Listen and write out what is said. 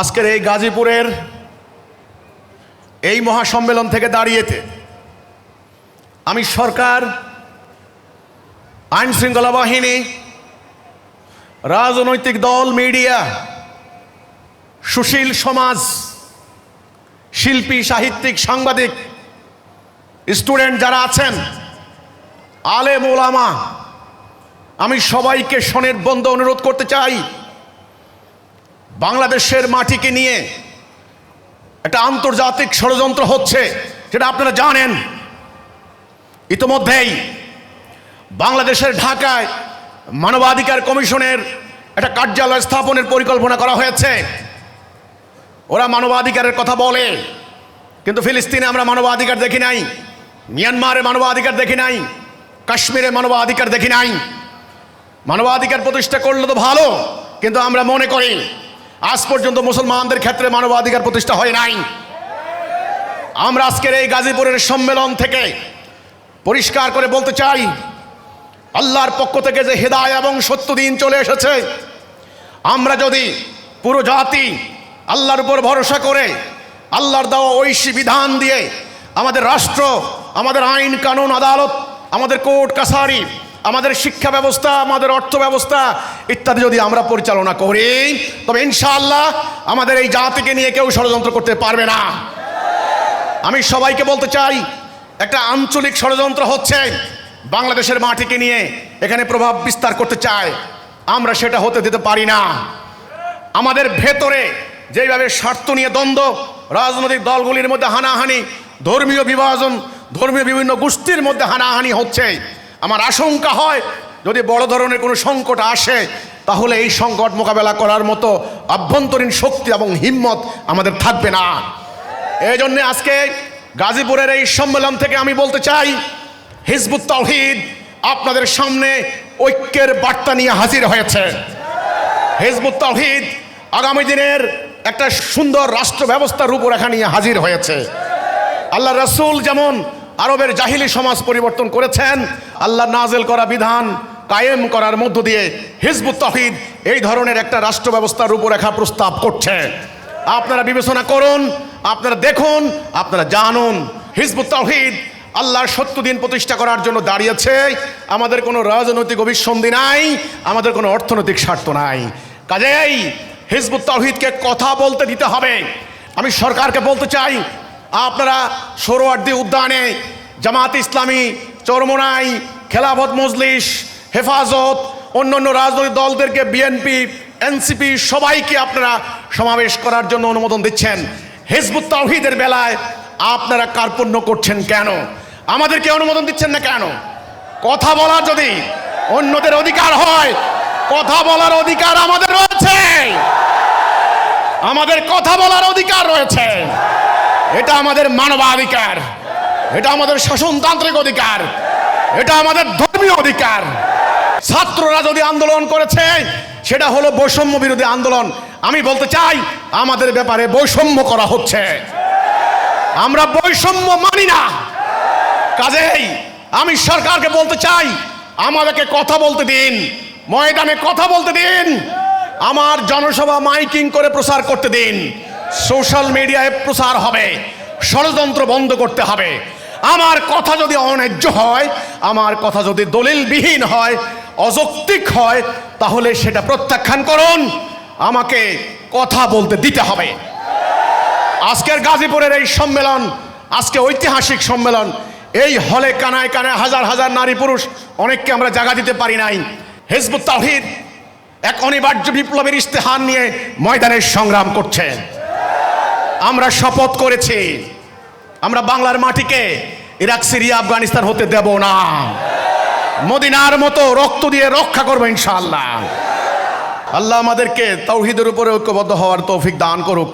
আজকের এই গাজীপুরের এই মহাসম্মেলন থেকে দাঁড়িয়েতে আমি সরকার আইন শৃঙ্খলা বাহিনী, রাজনৈতিক দল, মিডিয়া, সুশীল সমাজ, শিল্পী, সাহিত্যিক, সাংবাদিক, স্টুডেন্ট যারা আছেন, আলেম ওলামা, আমি সবাইকে সনের বন্ধ অনুরোধ করতে চাই। বাংলাদেশের মাটিকে নিয়ে একটা আন্তর্জাতিক ষড়যন্ত্র হচ্ছে, সেটা আপনারা জানেন। ইতোমধ্যেই বাংলাদেশের ঢাকায় মানবাধিকার কমিশনের একটা কার্যালয় স্থাপনের পরিকল্পনা করা হয়েছে। ওরা মানবাধিকারের কথা বলে, কিন্তু ফিলিস্তিনে আমরা মানবাধিকার দেখি নাই, মিয়ানমারে মানবাধিকার দেখি নাই, কাশ্মীরে মানবাধিকার দেখি নাই। মানবাধিকার প্রতিষ্ঠা করলে তো ভালো, কিন্তু আমরা মনে করি আজ পর্যন্ত মুসলমানদের ক্ষেত্রে মানবাধিকার প্রতিষ্ঠা হয় নাই। আমরা আজকের এই গাজীপুরের সম্মেলন থেকে পরিষ্কার করে বলতে চাই, আল্লাহর পক্ষ থেকে যে হেদায় এবং সত্য দিন চলে এসেছে, আমরা যদি পুরো জাতি আল্লাহর উপর ভরসা করে, আল্লাহর দেওয়া ঐশী বিধান দিয়ে আমাদের রাষ্ট্র, আমাদের আইন, কানুন, আদালত, আমাদের কোর্ট, কাছারি আমাদের শিক্ষা ব্যবস্থা, আমাদের অর্থ ব্যবস্থা ইত্যাদি যদি আমরা পরিচালনা করি, তবে ইনশাআল্লাহ আমাদের এই জাতিকে নিয়ে কেউ ষড়যন্ত্র করতে পারবে না। আমি সবাইকে বলতে চাই, একটা আঞ্চলিক ষড়যন্ত্র হচ্ছে বাংলাদেশের মাটিকে নিয়ে এখানে প্রভাব বিস্তার করতে চায়। আমরা সেটা হতে দিতে পারি না। আমাদের ভেতরে যেভাবে স্বার্থ নিয়ে দ্বন্দ্ব, রাজনৈতিক দলগুলির মধ্যে হানাহানি, ধর্মীয় বিভাজন, ধর্মীয় বিভিন্ন গোষ্ঠীর মধ্যে হানাহানি হচ্ছে আমার আশঙ্কা হয়, যদি বড় ধরনের কোনো সংকট আসে, তাহলে এই সংকট মোকাবেলা করার মতো আভ্যন্তরীণ শক্তি এবং হিম্মত আমাদের থাকবে না। এই জন্য আজকে গাজীপুরের এই সম্মেলন থেকে আমি বলতে চাই, হিজবুত তাওহিদ আপনাদের সামনে ঐক্যের বার্তা নিয়ে হাজির হয়েছে। হিজবুত তাওহিদ আগামী দিনের একটা সুন্দর রাষ্ট্র ব্যবস্থার রূপরেখা নিয়ে হাজির হয়েছে। আল্লাহ রসুল যেমন আরবের জাহিলি সমাজ পরিবর্তন করেছেন। আল্লাহ নাজেল করা বিধান কায়েম করার মধ্য দিয়ে হিজবুত তাহিদ এই ধরনের একটা রাষ্ট্র ব্যবস্থার রূপরেখা প্রস্তাব করছে। আপনারা বিবেচনা করুন, আপনারা দেখুন, আপনারা জানুন। হিজবুত তাহিদ আল্লাহর সত্য দিন প্রতিষ্ঠা করার জন্য দাঁড়িয়েছে। আমাদের কোনো রাজনৈতিক অভিসন্ধি নাই, আমাদের কোনো অর্থনৈতিক স্বার্থ নাই। কাজেই হিজবুত তাহিদকে কথা বলতে দিতে হবে। আমি সরকারকে বলতে চাই, আপনারা সোরোয়ার্দি উদ্যানে জামাত ইসলামী, চরমোনাই, খেলাফত মজলিস, হেফাজত, অন্যান্য রাজনৈতিক দলদেরকে বিএনপি এনসিপি সবাইকে আপনারা সমাবেশ করার জন্য অনুমোদন দিচ্ছেন। হিজবুত তাওহিদের বেলায় আপনারা কার্পণ্য করছেন কেন? আমাদেরকে অনুমোদন দিচ্ছেন না কেন? কথা বলার যদি অন্যদের অধিকার হয়, কথা বলার অধিকার আমাদের রয়েছে। আমাদের কথা বলার অধিকার রয়েছে। এটা আমাদের মানবাধিকার। এটা আমাদের শাসনতান্ত্রিক অধিকার। এটা আমাদের ধর্মীয় অধিকার। ছাত্ররা যদি আন্দোলন করেছে, সেটা হলো বৈষম্য বিরোধী আন্দোলন। আমি বলতে চাই, আমাদের ব্যাপারে বৈষম্য করা হচ্ছে। আমরা বৈষম্য মানি না। কাজেই আমি সরকারকে বলতে চাই, আমাদেরকে কথা বলতে দিন। ময়দানে কথা বলতে দিন। আমার জনসভা মাইকিং করে প্রচার করতে দিন। সোশ্যাল মিডিয়ায় প্রচার হবে। ষড়যন্ত্র বন্ধ করতে হবে। আমার কথা যদি অন্যায্য হয়, আমার কথা যদি দলিলবিহীন হয়, অযৌক্তিক হয়, তাহলে সেটা প্রত্যাখ্যান করুন। আমাকে কথা বলতে দিতে হবে। আজকের গাজীপুরের এই সম্মেলন, আজকে ঐতিহাসিক সম্মেলন, এই হলে কানায় কানায় হাজার হাজার নারী পুরুষ, অনেককে আমরা জায়গা দিতে পারি নাই। হেজবুত তাহিদ এক অনিবার্য বিপ্লবের ইস্তেহার নিয়ে ময়দানের সংগ্রাম করছে। আমরা শপথ করেছি আমরা বাংলার মাটিকে ইরাক, সিরিয়া, আফগানিস্তান হতে দেব না। মদিনার মতো রক্ত দিয়ে রক্ষা করব ইনশাল্লাহ আল্লাহ আমাদেরকে তৌহিদের উপরে ঐক্যবদ্ধ হওয়ার তৌফিক দান করুক।